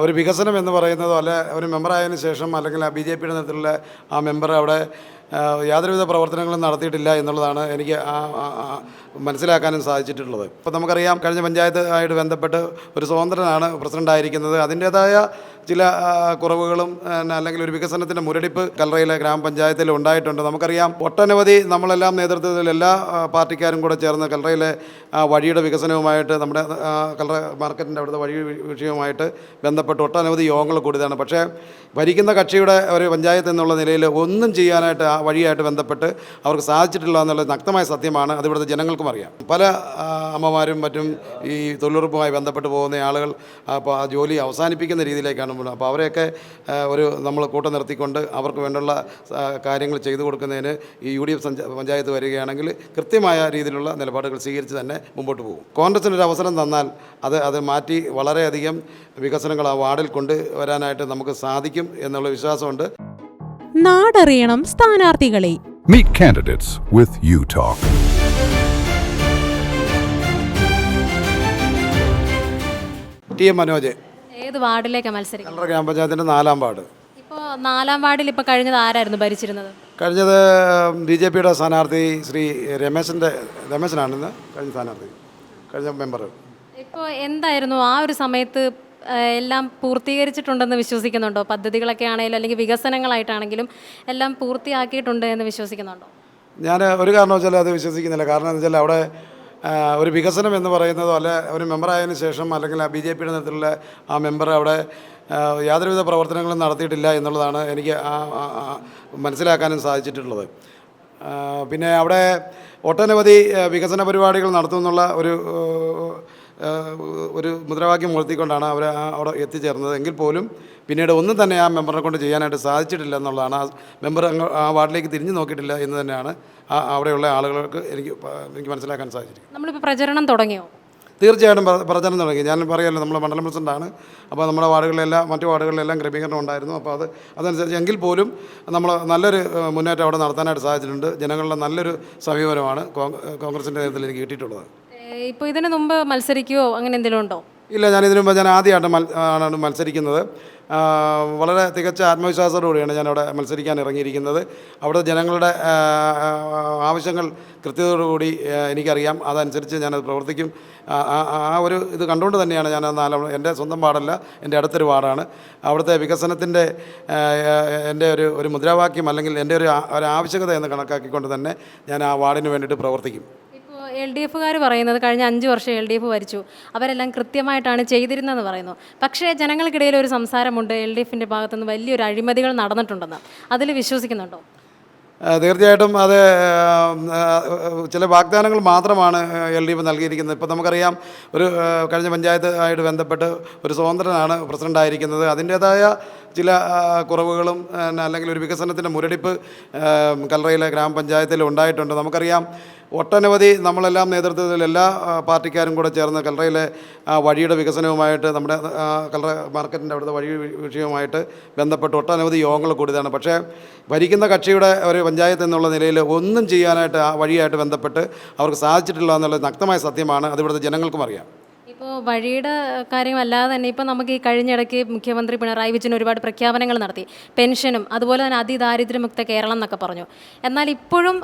ഒരു വികസനം എന്ന് പറയുന്നതോ അല്ലെ ഒരു മെമ്പറായതിനു ശേഷം അല്ലെങ്കിൽ ബി ജെ പിയുടെ നേതൃത്വത്തിലുള്ള ആ മെമ്പർ അവിടെ യാതൊരുവിധ പ്രവർത്തനങ്ങളും നടത്തിയിട്ടില്ല എന്നുള്ളതാണ് എനിക്ക് മനസ്സിലാക്കാനും സാധിച്ചിട്ടുള്ളത്. ഇപ്പോൾ നമുക്കറിയാം കഴിഞ്ഞ പഞ്ചായത്ത് ആയിട്ട് ബന്ധപ്പെട്ട് ഒരു സ്വതന്ത്രനാണ് പ്രസിഡന്റ് ആയിരിക്കുന്നത് അതിന്റേതായ ചില കുറവുകളും അല്ലെങ്കിൽ ഒരു വികസനത്തിന്റെ മുരടിപ്പ് കല്ലറയിലെ ഗ്രാമപഞ്ചായത്തിൽ ഉണ്ടായിട്ടുണ്ട്. നമുക്കറിയാം ഒട്ടനവധി നമ്മളെല്ലാം നേതൃത്വത്തിൽ എല്ലാ പാർട്ടിക്കാരും കൂടെ ചേർന്ന് കല്ലറയിലെ വഴിയുടെ വികസനവുമായിട്ട് നമ്മുടെ കല്ലറ മാർക്കറ്റിന്റെ അവിടുത്തെ വഴി വിഷയവുമായിട്ട് ബന്ധപ്പെട്ട് ഒട്ടനവധി യോഗങ്ങൾ കൂടിയതാണ്. പക്ഷേ ഭരിക്കുന്ന കക്ഷിയുടെ ഒരു പഞ്ചായത്ത് എന്നുള്ള നിലയിൽ ഒന്നും ചെയ്യാനായിട്ട് വഴിയായിട്ട് ബന്ധപ്പെട്ട് അവർക്ക് സാധിച്ചിട്ടില്ല എന്നുള്ളത് നഗ്നമായ സത്യമാണ്. അത് ഇവിടുത്തെ ജനങ്ങൾക്കും അറിയാം. പല അമ്മമാരും മറ്റും ഈ തൊഴിലുറപ്പുമായി ബന്ധപ്പെട്ട് പോകുന്ന ആളുകൾ അപ്പോൾ ആ ജോലി അവസാനിപ്പിക്കുന്ന രീതിയിലേക്കാണ് പോകുന്നത്. അപ്പോൾ അവരെയൊക്കെ ഒരു നമ്മൾ കൂട്ടം നിർത്തിക്കൊണ്ട് അവർക്ക് വേണ്ടുള്ള കാര്യങ്ങൾ ചെയ്തു കൊടുക്കുന്നതിന് ഈ യു ഡി എഫ് പഞ്ചായത്ത് വരികയാണെങ്കിൽ കൃത്യമായ രീതിയിലുള്ള നിലപാടുകൾ സ്വീകരിച്ച് തന്നെ മുമ്പോട്ട് പോകും. കോൺഗ്രസിന് ഒരു അവസരം തന്നാൽ അത് അത് മാറ്റി വളരെയധികം വികസനങ്ങൾ ആ വാർഡിൽ കൊണ്ടുവരാനായിട്ട് നമുക്ക് സാധിക്കും എന്നുള്ള വിശ്വാസമുണ്ട്. നാടറിയണം സ്ഥാനാർത്ഥികളെ. Meet candidates with U Talk. T M Manoj. ഏത് വാർഡിലേക്കാണ് മത്സരിക്കുന്നത്? കല്ലറ ഗ്രാമപഞ്ചായത്തിന്റെ നാലാം വാർഡ്. ഇപ്പോൾ നാലാം വാർഡിൽ ഇപ്പോൾ കഴിഞ്ഞത് ആരായിരുന്നു ഭരിച്ചിരുന്നത്? കഴിഞ്ഞത് ബി ജെ പിയുടെ സ്ഥാനാർത്ഥി ശ്രീ രമേശന്റെ രമേശനാണെന്ന് കഴിഞ്ഞ സ്ഥാനാർത്ഥി കഴിഞ്ഞ മെമ്പർ ഇപ്പോൾ എന്തായിരുന്നു ആ ഒരു സമയത്ത് എല്ലാം പൂർത്തീകരിച്ചിട്ടുണ്ടെന്ന് വിശ്വസിക്കുന്നുണ്ടോ? പദ്ധതികളൊക്കെ ആണെങ്കിലും അല്ലെങ്കിൽ വികസനങ്ങളായിട്ടാണെങ്കിലും എല്ലാം പൂർത്തിയാക്കിയിട്ടുണ്ട് എന്ന് വിശ്വസിക്കുന്നുണ്ടോ? ഞാൻ ഒരു കാരണവശാലും അത് വിശ്വസിക്കുന്നില്ല. കാരണം എന്ന് വെച്ചാൽ അവിടെ ഒരു വികസനം എന്ന് പറയുന്നതോ അല്ലെ ഒരു മെമ്പറായതിനു ശേഷം അല്ലെങ്കിൽ ആ ബി ജെ പിയുടെ നേതൃത്വത്തിലുള്ള ആ മെമ്പർ അവിടെ യാതൊരുവിധ പ്രവർത്തനങ്ങളും നടത്തിയിട്ടില്ല എന്നുള്ളതാണ് എനിക്ക് മനസ്സിലാക്കാനും സാധിച്ചിട്ടുള്ളത്. പിന്നെ അവിടെ ഒട്ടനവധി വികസന പരിപാടികൾ നടത്തുമെന്നുള്ള ഒരു ഒരു മുദ്രാവാക്യം മുഴത്തിക്കൊണ്ടാണ് അവർ അവിടെ എത്തിച്ചേർന്നത്. എങ്കിൽ പോലും പിന്നീട് ഒന്നും തന്നെ ആ മെമ്പറിനെ കൊണ്ട് ചെയ്യാനായിട്ട് സാധിച്ചിട്ടില്ല എന്നുള്ളതാണ്. ആ മെമ്പർ അങ്ങ് ആ വാർഡിലേക്ക് തിരിഞ്ഞു നോക്കിയിട്ടില്ല എന്ന് തന്നെയാണ് ആ അവിടെയുള്ള ആളുകൾക്ക് എനിക്ക് എനിക്ക് മനസ്സിലാക്കാൻ സാധിച്ചിരിക്കുന്നത്. നമ്മളിപ്പോൾ പ്രചരണം തുടങ്ങിയോ? തീർച്ചയായിട്ടും പ്ര- പ്രചരണം തുടങ്ങി. ഞാൻ പറയാമല്ലോ നമ്മൾ മണ്ഡലം പ്രസിഡന്റാണ് അപ്പോൾ നമ്മുടെ വാർഡുകളിലെല്ലാം മറ്റു വാർഡുകളിലെല്ലാം ക്രമീകരണം ഉണ്ടായിരുന്നു. അപ്പോൾ അത് അതനുസരിച്ച് എങ്കിൽ പോലും നമ്മൾ നല്ലൊരു മുന്നേറ്റം അവിടെ നടത്താനായിട്ട് സാധിച്ചിട്ടുണ്ട്. ജനങ്ങളുടെ നല്ലൊരു സമീപനമാണ് കോൺഗ്രസിന്റെ നേതൃത്വത്തിൽ എനിക്ക് കിട്ടിയിട്ടുള്ളത്. ഇപ്പോൾ ഇതിന് മുമ്പ് മത്സരിക്കുകയോ അങ്ങനെ എന്തെങ്കിലും ഉണ്ടോ? ഇല്ല ഞാൻ ഇതിനു മുമ്പ് ഞാൻ ആദ്യമായിട്ട് ആണ് മത്സരിക്കുന്നത്. വളരെ തികച്ച ആത്മവിശ്വാസത്തോടുകൂടിയാണ് ഞാനവിടെ മത്സരിക്കാൻ ഇറങ്ങിയിരിക്കുന്നത്. അവിടെ ജനങ്ങളുടെ ആവശ്യങ്ങൾ കൃത്യതയോടുകൂടി എനിക്കറിയാം. അതനുസരിച്ച് ഞാനത് പ്രവർത്തിക്കും. ആ, ഒരു ഇത് കണ്ടുകൊണ്ട് തന്നെയാണ് ഞാൻ നാല എന്റെ സ്വന്തം വാർഡല്ല എന്റെ അടുത്തൊരു വാർഡാണ്. അവിടുത്തെ വികസനത്തിന്റെ എന്റെ ഒരു ഒരു മുദ്രാവാക്യം അല്ലെങ്കിൽ എന്റെ ഒരു ഒരു ആവശ്യകത എന്ന് കണക്കാക്കിക്കൊണ്ട് തന്നെ ഞാൻ ആ വാർഡിന് വേണ്ടിയിട്ട് പ്രവർത്തിക്കും. എൽ ഡി എഫുകാർ പറയുന്നത് കഴിഞ്ഞ അഞ്ച് വർഷം എൽ ഡി എഫ് ഭരിച്ചു. അവരെല്ലാം കൃത്യമായിട്ടാണ് ചെയ്തിരുന്നതെന്ന് പറയുന്നു. പക്ഷേ ജനങ്ങൾക്കിടയിൽ ഒരു സംസാരമുണ്ട് എൽ ഡി എഫിന്റെ ഭാഗത്തുനിന്ന് വലിയൊരു അഴിമതികൾ നടന്നിട്ടുണ്ടെന്ന്. അതിൽ വിശ്വസിക്കുന്നുണ്ടോ? തീർച്ചയായിട്ടും അത് ചില വാഗ്ദാനങ്ങൾ മാത്രമാണ് എൽ ഡി എഫ് നൽകിയിരിക്കുന്നത്. ഇപ്പോൾ നമുക്കറിയാം ഒരു കഴിഞ്ഞ പഞ്ചായത്ത് ആയിട്ട് ബന്ധപ്പെട്ട് ഒരു സ്വതന്ത്രനാണ് പ്രസിഡന്റ് ആയിരിക്കുന്നത് അതിന്റേതായ ചില കുറവുകളും അല്ലെങ്കിൽ ഒരു വികസനത്തിന്റെ മുരടിപ്പ് കല്ലറയിലെ ഗ്രാമപഞ്ചായത്തിൽ ഉണ്ടായിട്ടുണ്ട്. നമുക്കറിയാം ഒട്ടനവധി നമ്മളെല്ലാം നേതൃത്വത്തിൽ എല്ലാ പാർട്ടിക്കാരും കൂടെ ചേർന്ന് കല്ലറയിലെ വഴിയുടെ വികസനവുമായിട്ട് നമ്മുടെ കൽറ മാർക്കറ്റിന്റെ അവിടുത്തെ വഴി വിഷയവുമായിട്ട് ബന്ധപ്പെട്ട് ഒട്ടനവധി യോഗങ്ങൾ കൂടിയതാണ്. പക്ഷേ ഭരിക്കുന്ന കക്ഷിയുടെ ഒരു പഞ്ചായത്ത് എന്നുള്ള നിലയിൽ ഒന്നും ചെയ്യാനായിട്ട് ആ വഴിയായിട്ട് ബന്ധപ്പെട്ട് അവർക്ക് സാധിച്ചിട്ടില്ല എന്നുള്ളത് നക്തമായ സത്യമാണ്. അതിവിടുത്തെ ജനങ്ങൾക്കും അറിയാം. ഇപ്പോൾ വഴിയുടെ കാര്യമല്ലാതെ തന്നെ ഇപ്പോൾ നമുക്ക് ഈ കഴിഞ്ഞിടയ്ക്ക് മുഖ്യമന്ത്രി പിണറായി വിജയൻ ഒരുപാട് പ്രഖ്യാപനങ്ങൾ നടത്തി. പെൻഷനും അതുപോലെ തന്നെ അതിദാരിദ്ര്യമുക്ത കേരളം എന്നൊക്കെ പറഞ്ഞു. എന്നാൽ ഇപ്പോഴും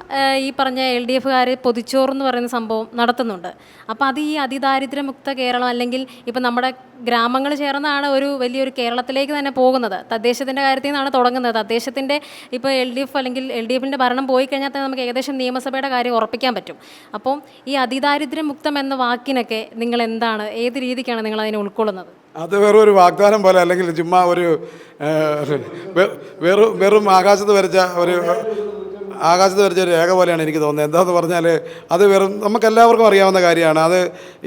ഈ പറഞ്ഞ എൽ ഡി എഫുകാർ പൊതിച്ചോറ് എന്ന് പറയുന്ന സംഭവം നടത്തുന്നുണ്ട്. അപ്പോൾ അത് ഈ അതിദാരിദ്ര്യമുക്ത കേരളം അല്ലെങ്കിൽ ഇപ്പം നമ്മുടെ ഗ്രാമങ്ങൾ ചേർന്നാണ് ഒരു വലിയൊരു കേരളത്തിലേക്ക് തന്നെ പോകുന്നത്. തദ്ദേശത്തിന്റെ കാര്യത്തിൽ നിന്നാണ് തുടങ്ങുന്നത്. തദ്ദേശത്തിന്റെ ഇപ്പോൾ എൽ ഡി എഫ് അല്ലെങ്കിൽ എൽ ഡി എഫിന്റെ ഭരണം പോയി കഴിഞ്ഞാൽ തന്നെ നമുക്ക് ഏകദേശം നിയമസഭയുടെ കാര്യം ഉറപ്പിക്കാൻ പറ്റും. അപ്പം ഈ അതിദാരിദ്ര്യമുക്തം എന്ന വാക്കിനൊക്കെ നിങ്ങൾ എന്താണ് ഏത് രീതിക്കാണ് നിങ്ങൾ അതിനെ ഉൾക്കൊള്ളുന്നത്? അത് വെറും ഒരു വാഗ്ദാനം പോലെ അല്ലെങ്കിൽ ചുമ്മാ ഒരു വെറും വെറും ആകാശത്ത് വരച്ച ഒരു ആകാശത്ത് വരച്ച ഒരു രേഖ പോലെയാണ് എനിക്ക് തോന്നുന്നത്. എന്താന്ന് പറഞ്ഞാൽ അത് വെറും നമുക്കെല്ലാവർക്കും അറിയാവുന്ന കാര്യമാണ്. അത്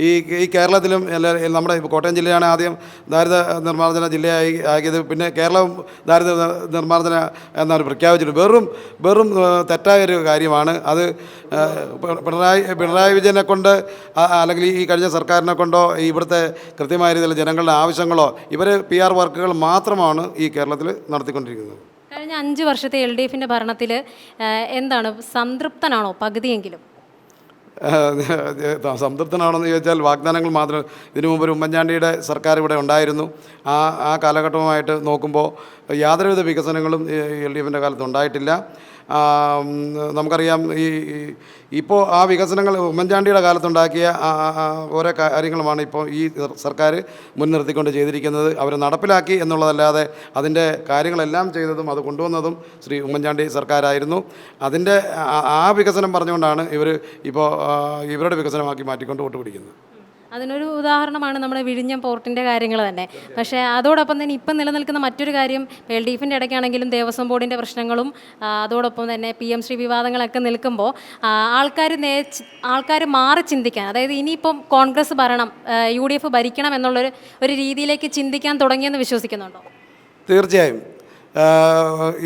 ഈ ഈ കേരളത്തിലും എല്ലാ നമ്മുടെ കോട്ടയം ജില്ലയാണ് ആദ്യം ദാരിദ്ര്യ നിർമ്മാർജന ജില്ലയായി ആക്കിയത്. പിന്നെ കേരളം ദാരിദ്ര്യ നിർമ്മാർജന എന്നാണ് പ്രഖ്യാപിച്ചിട്ടുണ്ട് വെറും വെറും തെറ്റായ ഒരു കാര്യമാണ്. അത് പിണറായി പിണറായി വിജയനെ കൊണ്ട് അല്ലെങ്കിൽ ഈ കഴിഞ്ഞ സർക്കാരിനെ കൊണ്ടോ ഇവിടുത്തെ കൃത്യമായ രീതിയിൽ ജനങ്ങളുടെ ആവശ്യങ്ങളോ ഇവർ പി ആർ വർക്കുകൾ മാത്രമാണ് ഈ കേരളത്തിൽ നടത്തിക്കൊണ്ടിരിക്കുന്നത്. കഴിഞ്ഞ അഞ്ച് വർഷത്തെ എൽ ഡി എഫിന്റെ ഭരണത്തിൽ എന്താണ്? സംതൃപ്തനാണോ പകുതിയെങ്കിലും? സംതൃപ്തനാണെന്ന് ചോദിച്ചാൽ വാഗ്ദാനങ്ങൾ മാത്രം ഇതിനു മുമ്പ് ഉമ്മൻചാണ്ടിയുടെ സർക്കാർ ഇവിടെ ഉണ്ടായിരുന്നു. ആ ആ കാലഘട്ടവുമായിട്ട് നോക്കുമ്പോൾ യാതൊരുവിധ വികസനങ്ങളും എൽ ഡി എഫിന്റെ കാലത്ത് ഉണ്ടായിട്ടില്ല. നമുക്കറിയാം ഈ ഇപ്പോൾ ആ വികസനങ്ങൾ ഉമ്മൻചാണ്ടിയുടെ കാലത്തുണ്ടാക്കിയ ഓരോ കാര്യങ്ങളുമാണ് ഇപ്പോൾ ഈ സർക്കാർ മുൻനിർത്തിക്കൊണ്ട് ചെയ്തിരിക്കുന്നത്. അവർ നടപ്പിലാക്കി എന്നുള്ളതല്ലാതെ അതിന്റെ കാര്യങ്ങളെല്ലാം ചെയ്തതും അത് കൊണ്ടുവന്നതും ശ്രീ ഉമ്മൻചാണ്ടി സർക്കാരായിരുന്നു. അതിന്റെ ആ- വികസനം പറഞ്ഞുകൊണ്ടാണ് ഇവർ ഇപ്പോൾ ഇവരുടെ വികസനമാക്കി മാറ്റിക്കൊണ്ട് വോട്ട് പിടിക്കുന്നത്. അതിനൊരു ഉദാഹരണമാണ് നമ്മുടെ വിഴിഞ്ഞം പോർട്ടിന്റെ കാര്യങ്ങൾ തന്നെ. പക്ഷേ അതോടൊപ്പം തന്നെ ഇപ്പം നിലനിൽക്കുന്ന മറ്റൊരു കാര്യം എൽ ഡി എഫിന്റെ ഇടയ്ക്കാണെങ്കിലും ദേവസ്വം ബോർഡിന്റെ പ്രശ്നങ്ങളും അതോടൊപ്പം തന്നെ പി എം ശ്രീ വിവാദങ്ങളൊക്കെ നിൽക്കുമ്പോൾ ആൾക്കാർ നേ ആൾക്കാർ മാറി ചിന്തിക്കാൻ അതായത് ഇനിയിപ്പം കോൺഗ്രസ് ഭരണം യു ഡി എഫ് ഭരിക്കണം എന്നുള്ളൊരു ഒരു രീതിയിലേക്ക് ചിന്തിക്കാൻ തുടങ്ങിയെന്ന് വിശ്വസിക്കുന്നുണ്ടോ? തീർച്ചയായും.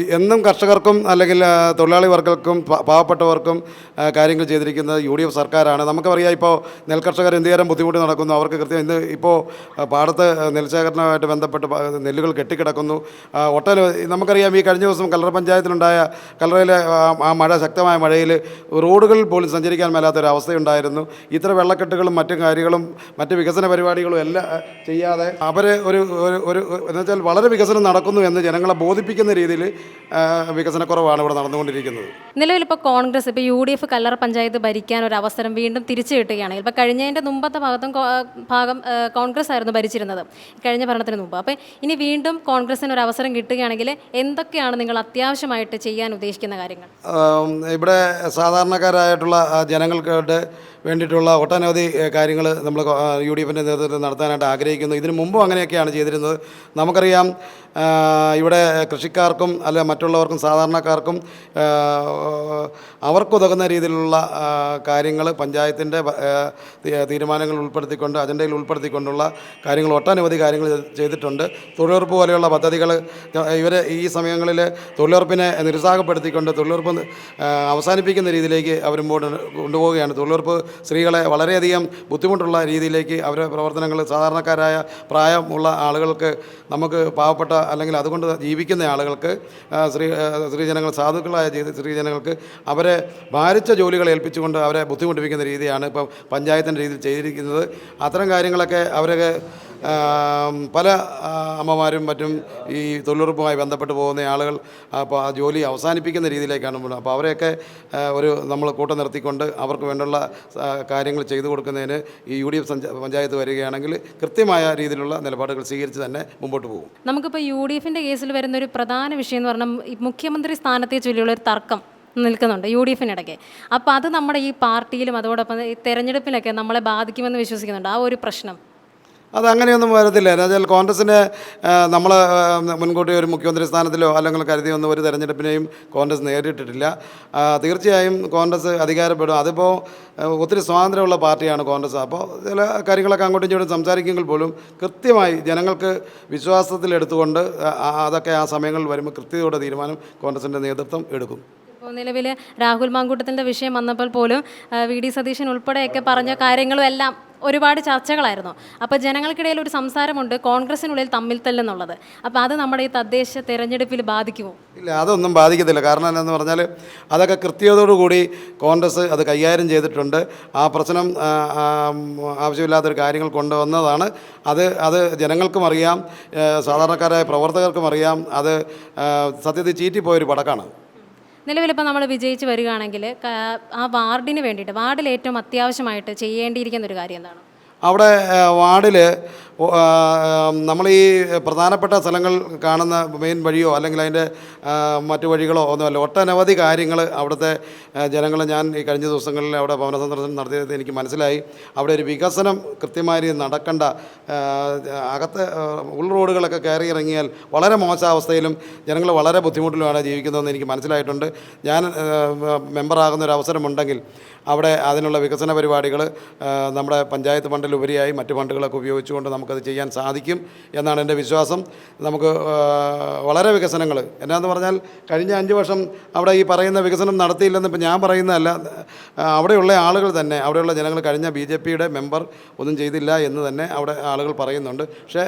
എന്നും കർഷകർക്കും അല്ലെങ്കിൽ തൊഴിലാളി വർഗർക്കും പാവപ്പെട്ടവർക്കും കാര്യങ്ങൾ ചെയ്തിരിക്കുന്നത് യു ഡി എഫ് സർക്കാരാണ്. നമുക്കറിയാം ഇപ്പോൾ നെൽകർഷകർ എന്തുതരം ബുദ്ധിമുട്ട് നടക്കുന്നു. അവർക്ക് കൃത്യം ഇന്ന് ഇപ്പോൾ പാടത്ത് നെൽശേഖരണവുമായിട്ട് ബന്ധപ്പെട്ട് നെല്ലുകൾ കെട്ടിക്കിടക്കുന്നു. ഒട്ടന നമുക്കറിയാം ഈ കഴിഞ്ഞ ദിവസം കല്ലറ പഞ്ചായത്തിലുണ്ടായ കല്ലറയിലെ ആ- മഴ ശക്തമായ മഴയിൽ റോഡുകളിൽ പോലും സഞ്ചരിക്കാൻ മേലാത്തൊരവസ്ഥയുണ്ടായിരുന്നു ഇത്ര വെള്ളക്കെട്ടുകളും മറ്റു കാര്യങ്ങളും മറ്റ് വികസന പരിപാടികളും എല്ലാം ചെയ്യാതെ അവർ ഒരു ഒരു എന്നുവെച്ചാൽ വളരെ വികസനം നടക്കുന്നു എന്ന് ജനങ്ങളെ ബോധിപ്പിക്കുന്ന രീതിയിൽ വികസനക്കുറവാണ് ഇവിടെ നടന്നുകൊണ്ടിരിക്കുന്നത്. നിലവിൽ ഇപ്പോൾ കോൺഗ്രസ് ഇപ്പോൾ U D F Kallara panchayat ഭരിക്കാൻ ഒരു അവസരം വീണ്ടും തിരിച്ചു കിട്ടുകയാണെങ്കിൽ ഇപ്പോൾ കഴിഞ്ഞതിന്റെ മുമ്പത്തെ ഭാഗത്തും ഭാഗം കോൺഗ്രസ് ആയിരുന്നു ഭരിച്ചിരുന്നത് കഴിഞ്ഞ ഭരണത്തിന് മുമ്പ്. അപ്പോൾ ഇനി വീണ്ടും കോൺഗ്രസിന് ഒരു അവസരം കിട്ടുകയാണെങ്കിൽ എന്തൊക്കെയാണ് നിങ്ങൾ അത്യാവശ്യമായിട്ട് ചെയ്യാൻ ഉദ്ദേശിക്കുന്ന കാര്യങ്ങൾ? ഇവിടെ സാധാരണക്കാരായിട്ടുള്ള ജനങ്ങൾക്കായിട്ട് ജനങ്ങൾക്ക് വേണ്ടിയിട്ടുള്ള ഒട്ടനവധി കാര്യങ്ങൾ നമ്മൾ യു ഡി എഫിന്റെ നേതൃത്വത്തിൽ നടത്താനായിട്ട് ആഗ്രഹിക്കുന്നു. ഇതിനു മുമ്പും അങ്ങനെയൊക്കെയാണ് ചെയ്തിരുന്നത്. നമുക്കറിയാം ഇവിടെ കൃഷിക്കാർക്കും അല്ല മറ്റുള്ളവർക്കും സാധാരണക്കാർക്കും അവർക്കുതകുന്ന രീതിയിലുള്ള കാര്യങ്ങൾ പഞ്ചായത്തിന്റെ തീരുമാനങ്ങൾ ഉൾപ്പെടുത്തിക്കൊണ്ട് അജണ്ടയിൽ ഉൾപ്പെടുത്തിക്കൊണ്ടുള്ള കാര്യങ്ങൾ ഒട്ടനവധി കാര്യങ്ങൾ ചെയ്തിട്ടുണ്ട്. തൊഴിലുറപ്പ് പോലെയുള്ള പദ്ധതികൾ ഇവർ ഈ സമയങ്ങളിൽ തൊഴിലുറപ്പിനെ നിരുത്സാഹപ്പെടുത്തിക്കൊണ്ട് തൊഴിലുറപ്പ് അവസാനിപ്പിക്കുന്ന രീതിയിലേക്ക് അവർ മുമ്പോട്ട് കൊണ്ടുപോവുകയാണ്. തൊഴിലുറപ്പ് സ്ത്രീകളെ വളരെയധികം ബുദ്ധിമുട്ടുള്ള രീതിയിലേക്ക് അവരെ പ്രവർത്തനങ്ങൾ സാധാരണക്കാരായ പ്രായമുള്ള ആളുകൾക്ക് നമുക്ക് പാവപ്പെട്ട അല്ലെങ്കിൽ അതുകൊണ്ട് ജീവിക്കുന്ന ആളുകൾക്ക് സ്ത്രീ സ്ത്രീജനങ്ങൾ സാധുക്കളായ സ്ത്രീജനങ്ങൾക്ക് അവരെ ഭാരിച്ച ജോലികൾ ഏൽപ്പിച്ചുകൊണ്ട് അവരെ ബുദ്ധിമുട്ടിപ്പിക്കുന്ന രീതിയാണ് ഇപ്പം പഞ്ചായത്തിന്റെ രീതിയിൽ ചെയ്തിരിക്കുന്നത്. അത്തരം കാര്യങ്ങളൊക്കെ അവരൊക്കെ പല അമ്മമാരും മറ്റും ഈ തൊഴിലുറപ്പുമായി ബന്ധപ്പെട്ട് പോകുന്ന ആളുകൾ അപ്പോൾ ആ ജോലി അവസാനിപ്പിക്കുന്ന രീതിയിലേക്കാണ് പോകുന്നത് അപ്പോൾ അവരെയൊക്കെ ഒരു നമ്മൾ കൂട്ടം നിർത്തിക്കൊണ്ട് അവർക്ക് വേണ്ടുള്ള കാര്യങ്ങൾ ചെയ്തു കൊടുക്കുന്നതിന് ഈ യു ഡി എഫ് പഞ്ചായത്ത് വരികയാണെങ്കിൽ കൃത്യമായ രീതിയിലുള്ള നിലപാടുകൾ സ്വീകരിച്ച് തന്നെ മുമ്പോട്ട് പോകും. നമുക്കിപ്പോൾ യു ഡി എഫിന്റെ കേസിൽ വരുന്ന ഒരു പ്രധാന വിഷയം എന്ന് പറഞ്ഞാൽ മുഖ്യമന്ത്രി സ്ഥാനത്തെ ചൊല്ലിയുള്ള ഒരു തർക്കം നിൽക്കുന്നുണ്ട് യു ഡി എഫിനിടയ്ക്ക്. അപ്പോൾ അത് നമ്മുടെ ഈ പാർട്ടിയിലും അതോടൊപ്പം തെരഞ്ഞെടുപ്പിലൊക്കെ നമ്മളെ ബാധിക്കുമെന്ന് വിശ്വസിക്കുന്നുണ്ട്. ആ ഒരു പ്രശ്നം അത് അങ്ങനെയൊന്നും വരത്തില്ല. എന്നുവെച്ചാൽ കോൺഗ്രസിന് നമ്മൾ മുൻകൂട്ടി ഒരു മുഖ്യമന്ത്രി സ്ഥാനത്തിലോ അല്ലെങ്കിൽ കരുതിയൊന്നും ഒരു തെരഞ്ഞെടുപ്പിനെയും കോൺഗ്രസ് നേരിട്ടിട്ടില്ല. തീർച്ചയായും കോൺഗ്രസ് അധികാരപ്പെടും. അതിപ്പോൾ ഒത്തിരി സ്വാതന്ത്ര്യമുള്ള പാർട്ടിയാണ് കോൺഗ്രസ്. അപ്പോൾ ചില കാര്യങ്ങളൊക്കെ അങ്ങോട്ടും ഇങ്ങോട്ടും സംസാരിക്കുമെങ്കിൽ പോലും കൃത്യമായി ജനങ്ങൾക്ക് വിശ്വാസത്തിലെടുത്തുകൊണ്ട് അതൊക്കെ ആ സമയങ്ങളിൽ വരുമ്പോൾ കൃത്യതയോടെ തീരുമാനം കോൺഗ്രസിന്റെ നേതൃത്വം എടുക്കും. ഇപ്പോൾ നിലവിൽ രാഹുൽ മാങ്കൂട്ടത്തിന്റെ വിഷയം വന്നപ്പോൾ പോലും വി. ഡി. സതീശൻ ഉൾപ്പെടെയൊക്കെ പറഞ്ഞ കാര്യങ്ങളും എല്ലാം ഒരുപാട് ചർച്ചകളായിരുന്നു. അപ്പോൾ ജനങ്ങൾക്കിടയിൽ ഒരു സംസാരമുണ്ട് കോൺഗ്രസിനുള്ളിൽ തമ്മിൽ തല്ലെന്നുള്ളത് അപ്പോൾ അത് നമ്മുടെ ഈ തദ്ദേശ തെരഞ്ഞെടുപ്പിൽ ബാധിക്കുമോ? ഇല്ല അതൊന്നും ബാധിക്കത്തില്ല. കാരണം എന്താണെന്ന് പറഞ്ഞാൽ അതൊക്കെ കൃത്യതയോടുകൂടി കോൺഗ്രസ് അത് കൈകാര്യം ചെയ്തിട്ടുണ്ട്. ആ പ്രശ്നം ആവശ്യമില്ലാത്തൊരു കാര്യങ്ങൾ കൊണ്ടുവന്നതാണ്. അത് അത് ജനങ്ങൾക്കും അറിയാം സാധാരണക്കാരായ പ്രവർത്തകർക്കും അറിയാം. അത് സത്യത്തിൽ ചീറ്റിപ്പോയൊരു പടക്കാണ്. നിലവിലിപ്പോൾ നമ്മൾ വിജയിച്ച് വരികയാണെങ്കിൽ ആ വാർഡിന് വേണ്ടിയിട്ട് വാർഡിൽ ഏറ്റവും അത്യാവശ്യമായിട്ട് ചെയ്യേണ്ടിയിരിക്കുന്ന ഒരു കാര്യം എന്താണ്? അവിടെ വാർഡിൽ നമ്മൾ ഈ പ്രധാനപ്പെട്ട സ്ഥലങ്ങൾ കാണുന്ന മെയിൻ വഴിയോ അല്ലെങ്കിൽ അതിന്റെ മറ്റു വഴികളോ ഒന്നുമല്ല. ഒട്ടനവധി കാര്യങ്ങൾ അവിടുത്തെ ജനങ്ങൾ ഞാൻ ഈ കഴിഞ്ഞ ദിവസങ്ങളിൽ അവിടെ ഭവന സന്ദർശനം നടത്തിയത് എനിക്ക് മനസ്സിലായി. അവിടെ ഒരു വികസനം കൃത്യമായി നടക്കേണ്ട അകത്ത് ഉൾ റോഡുകളൊക്കെ കയറി ഇറങ്ങിയാൽ വളരെ മോശാവസ്ഥയിലും ജനങ്ങൾ വളരെ ബുദ്ധിമുട്ടിലുമാണ് ജീവിക്കുന്നതെന്ന് എനിക്ക് മനസ്സിലായിട്ടുണ്ട്. ഞാൻ മെമ്പറാകുന്ന ഒരു അവസരമുണ്ടെങ്കിൽ അവിടെ അതിനുള്ള വികസന പരിപാടികൾ നമ്മുടെ പഞ്ചായത്ത് ഫണ്ടിലുപരിയായി മറ്റ് ഫണ്ടുകളൊക്കെ ഉപയോഗിച്ചുകൊണ്ട് നമുക്കത് ചെയ്യാൻ സാധിക്കും എന്നാണ് എന്റെ വിശ്വാസം. നമുക്ക് വളരെ വികസനങ്ങൾ. എന്നാന്ന് പറഞ്ഞാൽ കഴിഞ്ഞ അഞ്ച് വർഷം അവിടെ ഈ പറയുന്ന വികസനം നടത്തിയില്ലെന്ന് ഇപ്പം ഞാൻ പറയുന്നതല്ല. അവിടെയുള്ള ആളുകൾ തന്നെ അവിടെയുള്ള ജനങ്ങൾ കഴിഞ്ഞ ബി ജെ പിയുടെ മെമ്പർ ഒന്നും ചെയ്തില്ല എന്ന് തന്നെ അവിടെ ആളുകൾ പറയുന്നുണ്ട്. പക്ഷേ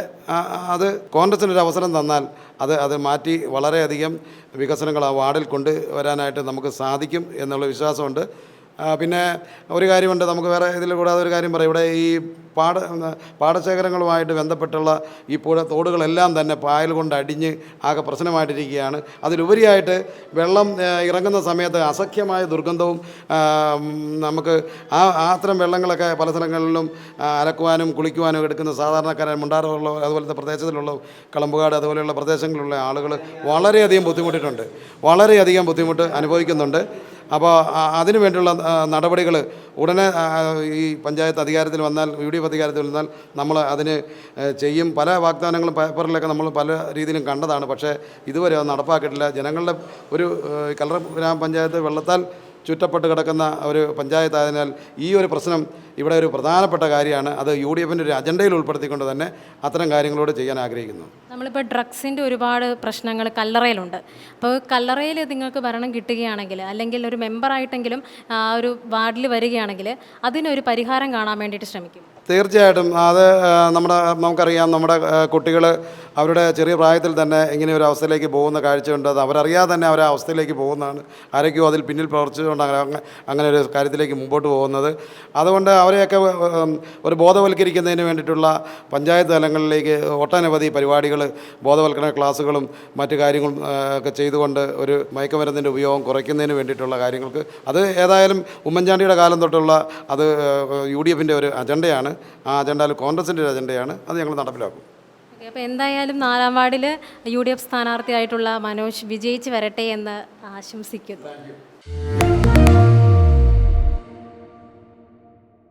അത് കോൺഗ്രസിനൊരു അവസരം തന്നാൽ അത് അത് മാറ്റി വളരെയധികം വികസനങ്ങൾ ആ വാർഡിൽ കൊണ്ടുവരാനായിട്ട് നമുക്ക് സാധിക്കും എന്നുള്ള വിശ്വാസമുണ്ട്. പിന്നെ ഒരു കാര്യമുണ്ട് നമുക്ക് വേറെ ഇതിൽ കൂടാതെ ഒരു കാര്യം പറയാം. ഇവിടെ ഈ പാട പാടശേഖരങ്ങളുമായിട്ട് ബന്ധപ്പെട്ടുള്ള ഈ പുഴ തോടുകളെല്ലാം തന്നെ പായൽ കൊണ്ട് അടിഞ്ഞ് ആകെ പ്രശ്നമായിട്ടിരിക്കുകയാണ്. അതിലുപരിയായിട്ട് വെള്ളം ഇറങ്ങുന്ന സമയത്ത് അസഖ്യമായ ദുർഗന്ധവും നമുക്ക് ആ ആത്തരം വെള്ളങ്ങളൊക്കെ പല സ്ഥലങ്ങളിലും അലക്കുവാനും കുളിക്കുവാനും എടുക്കുന്ന സാധാരണക്കാരൻ മുണ്ടാറുള്ള അതുപോലത്തെ പ്രദേശത്തിലുള്ള കളമ്പുകാട് അതുപോലെയുള്ള പ്രദേശങ്ങളിലുള്ള ആളുകൾ വളരെയധികം ബുദ്ധിമുട്ടിയിട്ടുണ്ട് വളരെയധികം ബുദ്ധിമുട്ട് അനുഭവിക്കുന്നുണ്ട്. അപ്പോൾ അതിനു വേണ്ടിയുള്ള നടപടികൾ ഉടനെ ഈ പഞ്ചായത്ത് അധികാരത്തിൽ വന്നാൽ യു ഡി എഫ് അധികാരത്തിൽ വന്നാൽ നമ്മൾ അതിന് ചെയ്യും. പല വാഗ്ദാനങ്ങളും പേപ്പറിലൊക്കെ നമ്മൾ പല രീതിയിലും കണ്ടതാണ്. പക്ഷേ ഇതുവരെ അത് നടപ്പാക്കിയിട്ടില്ല. ജനങ്ങളുടെ ഒരു കല്ലറ ഗ്രാമപഞ്ചായത്ത് വെള്ളത്താൽ ചുറ്റപ്പെട്ട് കിടക്കുന്ന ഒരു പഞ്ചായത്ത് ആയതിനാൽ ഈ ഒരു പ്രശ്നം ഇവിടെ ഒരു പ്രധാനപ്പെട്ട കാര്യമാണ്. അത് യു ഡി എഫിന്റെ ഒരു അജണ്ടയിൽ ഉൾപ്പെടുത്തിക്കൊണ്ട് തന്നെ അത്തരം കാര്യങ്ങളോട് ചെയ്യാൻ ആഗ്രഹിക്കുന്നു. നമ്മളിപ്പോൾ ഡ്രഗ്സിന്റെ ഒരുപാട് പ്രശ്നങ്ങൾ കല്ലറയിലുണ്ട്. അപ്പോൾ കല്ലറയിൽ നിങ്ങൾക്ക് ഭരണം കിട്ടുകയാണെങ്കിൽ അല്ലെങ്കിൽ ഒരു മെമ്പറായിട്ടെങ്കിലും ഒരു വാർഡിൽ വരികയാണെങ്കിൽ അതിനൊരു പരിഹാരം കാണാൻ വേണ്ടിയിട്ട് ശ്രമിക്കും. തീർച്ചയായിട്ടും. അത് നമ്മുടെ നമുക്കറിയാം നമ്മുടെ കുട്ടികൾ അവരുടെ ചെറിയ പ്രായത്തിൽ തന്നെ ഇങ്ങനെ ഒരു അവസ്ഥയിലേക്ക് പോകുന്ന കാഴ്ചയുണ്ട്. അത് അവരറിയാതെ തന്നെ അവർ ആ അവസ്ഥയിലേക്ക് പോകുന്നതാണ്. ആരൊക്കെയോ അതിൽ പിന്നിൽ പ്രവർത്തിച്ചുകൊണ്ട് അങ്ങനെ അങ്ങ- അങ്ങനെ ഒരു കാര്യത്തിലേക്ക് മുമ്പോട്ട് പോകുന്നത്. അതുകൊണ്ട് അവരെയൊക്കെ ഒരു ബോധവൽക്കരിക്കുന്നതിന് വേണ്ടിയിട്ടുള്ള പഞ്ചായത്ത് തലങ്ങളിലേക്ക് ഒട്ടനവധി പരിപാടികൾ ബോധവൽക്കരണ ക്ലാസ്സുകളും മറ്റു കാര്യങ്ങളും ഒക്കെ ചെയ്തുകൊണ്ട് ഒരു മയക്കുമരുന്നിന്റെ ഉപയോഗം കുറയ്ക്കുന്നതിന് വേണ്ടിയിട്ടുള്ള കാര്യങ്ങൾക്ക്. അത് ഏതായാലും ഉമ്മൻചാണ്ടിയുടെ കാലം തൊട്ടുള്ള അത് യു ഡി എഫിന്റെ ഒരു അജണ്ടയാണ്. ആ അജണ്ടയിൽ കോൺഗ്രസിന്റെ ഒരു അജണ്ടയാണ്. അത് ഞങ്ങൾ നടപ്പിലാക്കും. അപ്പോൾ എന്തായാലും നാലാം വാർഡിൽ യു ഡി എഫ് സ്ഥാനാർത്ഥിയായിട്ടുള്ള മനോജ് വിജയിച്ച് വരട്ടെ എന്ന് ആശംസിക്കുന്നു.